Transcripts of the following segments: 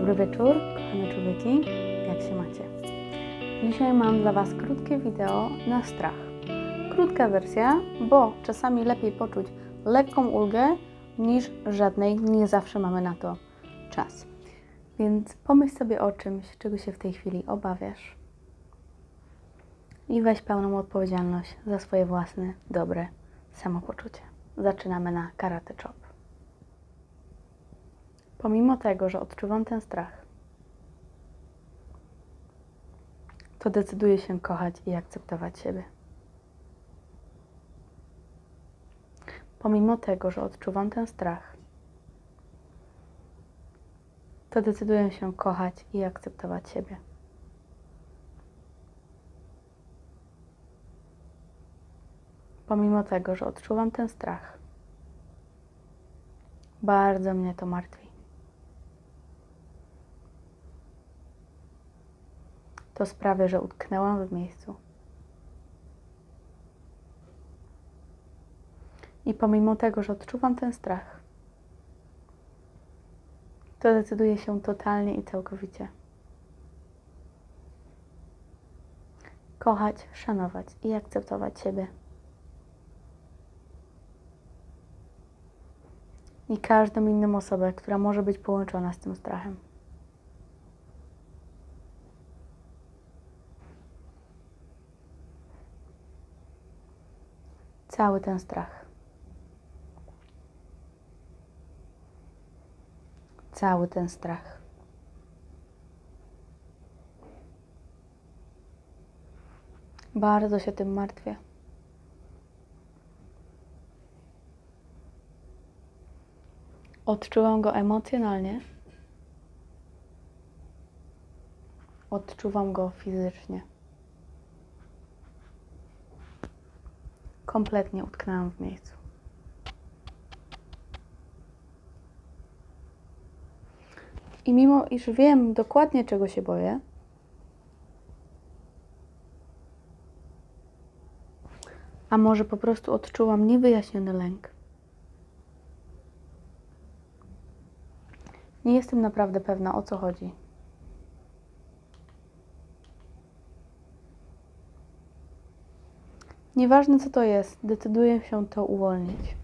dobry wieczór, kochane człowieki. Jak się macie? Dzisiaj mam dla Was krótkie wideo na strach. Krótka wersja, bo czasami lepiej poczuć lekką ulgę niż żadnej. Nie zawsze mamy na to czas. Więc pomyśl sobie o czymś, czego się w tej chwili obawiasz. I weź pełną odpowiedzialność za swoje własne, dobre samopoczucie. Zaczynamy na karate chop. Pomimo tego, że odczuwam ten strach, to decyduję się kochać i akceptować siebie. Pomimo tego, że odczuwam ten strach, to decyduję się kochać i akceptować siebie. Pomimo tego, że odczuwam ten strach, bardzo mnie to martwi. To sprawia, że utknęłam w miejscu. I pomimo tego, że odczuwam ten strach, to decyduję się totalnie i całkowicie kochać, szanować i akceptować siebie. I każdą inną osobę, która może być połączona z tym strachem. Cały ten strach. Cały ten strach. Bardzo się tym martwię. Odczuwam go emocjonalnie. Odczuwam go fizycznie. Kompletnie utknęłam w miejscu. I mimo iż wiem dokładnie czego się boję, a może po prostu odczułam niewyjaśniony lęk, nie jestem naprawdę pewna o co chodzi. Nieważne co to jest, decyduję się to uwolnić.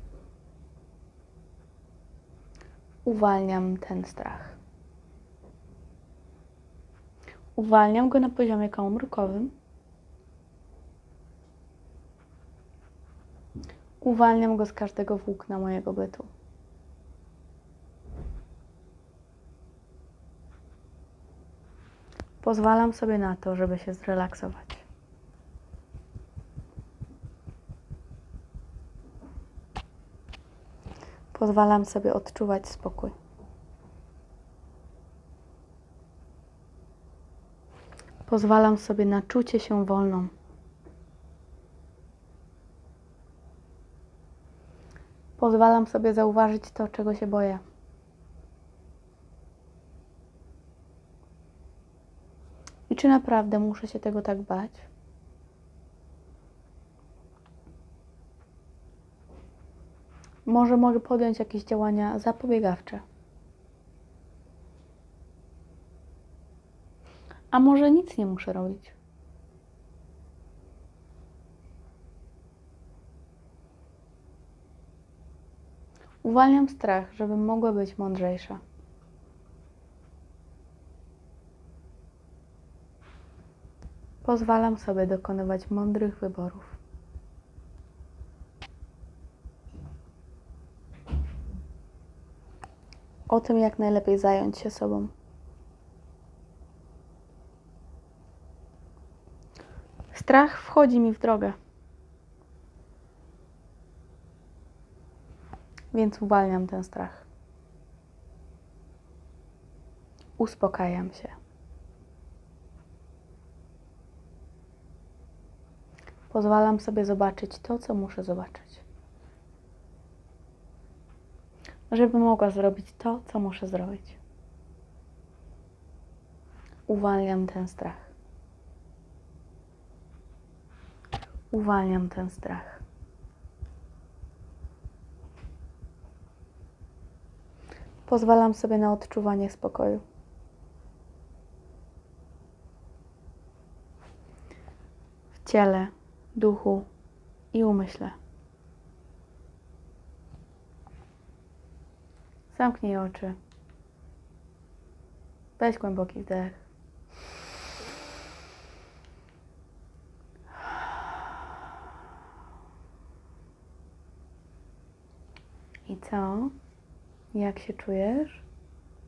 Uwalniam ten strach. Uwalniam go na poziomie komórkowym. Uwalniam go z każdego włókna mojego bytu. Pozwalam sobie na to, żeby się zrelaksować. Pozwalam sobie odczuwać spokój. Pozwalam sobie na czucie się wolną. Pozwalam sobie zauważyć to, czego się boję. I czy naprawdę muszę się tego tak bać? Może mogę podjąć jakieś działania zapobiegawcze. A może nic nie muszę robić? Uwalniam strach, żebym mogła być mądrzejsza. Pozwalam sobie dokonywać mądrych wyborów. O tym, jak najlepiej zająć się sobą. Strach wchodzi mi w drogę. Więc uwalniam ten strach. Uspokajam się. Pozwalam sobie zobaczyć to, co muszę zobaczyć. żeby mogła zrobić to, co muszę zrobić. Uwalniam ten strach. Uwalniam ten strach. Pozwalam sobie na odczuwanie spokoju. W ciele, duchu i umyśle. Zamknij oczy. Weź głęboki wdech. I co? Jak się czujesz?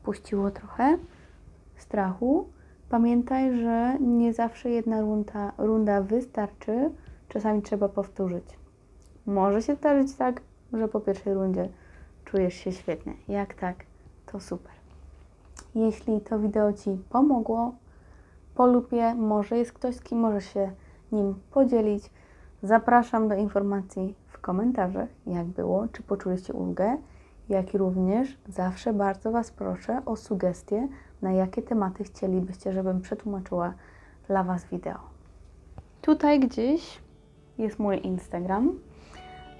Puściło trochę strachu? Pamiętaj, że nie zawsze jedna runda, runda wystarczy. Czasami trzeba powtórzyć. Może się zdarzyć tak, że po pierwszej rundzie czujesz się świetnie. Jak tak, to super. Jeśli to wideo Ci pomogło, polub je, może jest ktoś, z kim możesz się nim podzielić. Zapraszam do informacji w komentarzach, jak było, czy poczuliście ulgę, jak i również zawsze bardzo Was proszę o sugestie, na jakie tematy chcielibyście, żebym przetłumaczyła dla Was wideo. Tutaj gdzieś jest mój Instagram.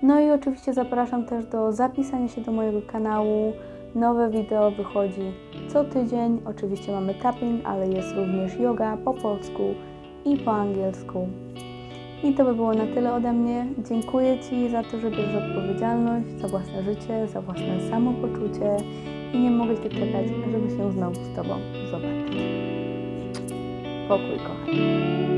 No i oczywiście zapraszam też do zapisania się do mojego kanału. Nowe wideo wychodzi co tydzień. Oczywiście mamy tapping, ale jest również yoga po polsku i po angielsku. I to by było na tyle ode mnie. Dziękuję Ci za to, że bierzesz odpowiedzialność za własne życie, za własne samopoczucie i nie mogę się doczekać, żeby się znowu z Tobą zobaczyć. Pokój, kochani.